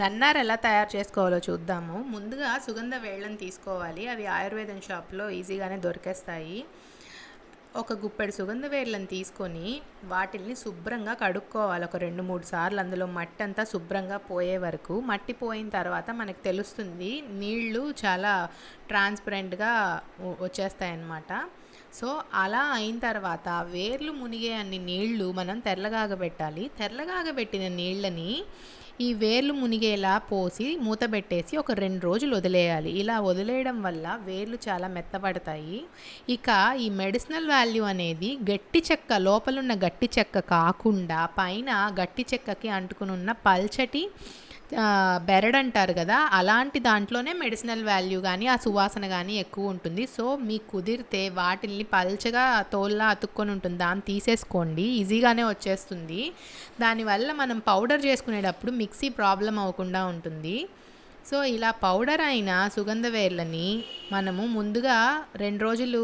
నన్నార్ ఎలా తయారు చేసుకోవాలో చూద్దాము. ముందుగా సుగంధ వేళ్ళని తీసుకోవాలి. అవి ఆయుర్వేదం షాప్లో ఈజీగానే దొరికేస్తాయి. ఒక గుప్పెడు సుగంధ వేర్లను తీసుకొని వాటిల్ని శుభ్రంగా కడుక్కోవాలి. ఒక రెండు మూడు సార్లు అందులో మట్టి అంతా శుభ్రంగా పోయే వరకు. మట్టి పోయిన తర్వాత మనకు తెలుస్తుంది నీళ్ళు చాలా ట్రాన్స్పరెంట్గా వచ్చేస్తాయన్నమాట. సో అలా అయిన తర్వాత వేర్లు మునిగే అన్ని నీళ్ళు మనం తెల్లగాగబెట్టాలి తెల్లగాగబెట్టిన నీళ్ళని ఈ వేర్లు మునిగేలా పోసి మూతబెట్టేసి ఒక రెండు రోజులు వదిలేయాలి. ఇలా వదిలేయడం వల్ల వేర్లు చాలా మెత్తబడతాయి. ఇక ఈ మెడిసినల్ వాల్యూ అనేది గట్టి చెక్క లోపలున్న గట్టి చెక్క కాకుండా పైన గట్టి చెక్కకి అంటుకుని ఉన్న పల్చటి బెరడ్ అంటారు కదా అలాంటి దాంట్లోనే మెడిసినల్ వాల్యూ కానీ ఆ సువాసన కానీ ఎక్కువ ఉంటుంది. సో మీకు కుదిరితే వాటిల్ని పల్చగా తోల్లా అతుక్కొని ఉంటుంది. దాన్ని తీసేసుకోండి. ఈజీగానే వచ్చేస్తుంది. దానివల్ల మనం పౌడర్ చేసుకునేటప్పుడు మిక్సీ ప్రాబ్లం అవ్వకుండా ఉంటుంది. సో ఇలా పౌడర్ అయిన సుగంధ వేర్లని మనము ముందుగా రెండు రోజులు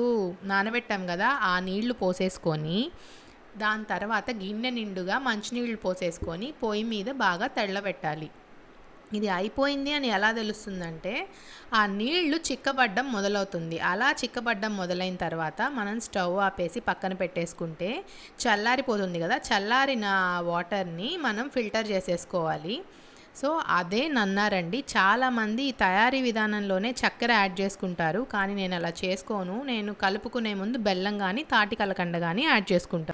నానబెట్టాం కదా ఆ నీళ్ళు పోసేసుకొని దాని తర్వాత గిన్నె నిండుగా మంచినీళ్ళు పోసేసుకొని పొయ్యి మీద బాగా తెల్లబెట్టాలి. ఇది అయిపోయింది అని ఎలా తెలుస్తుందంటే ఆ నీళ్ళు చిక్కబడ్డం మొదలవుతుంది. అలా చిక్కబడ్డం మొదలైన తర్వాత మనం స్టవ్ ఆపేసి పక్కన పెట్టేసుకుంటే చల్లారిపోతుంది కదా. చల్లారిన వాటర్ని మనం ఫిల్టర్ చేసేసుకోవాలి. సో అదే నన్నారండి. చాలామంది ఈ తయారీ విధానంలోనే చక్కెర యాడ్ చేసుకుంటారు. కానీ నేను అలా చేసుకోను. నేను కలుపుకునే ముందు బెల్లం కానీ తాటి కలకండ కానీ యాడ్ చేసుకుంటాను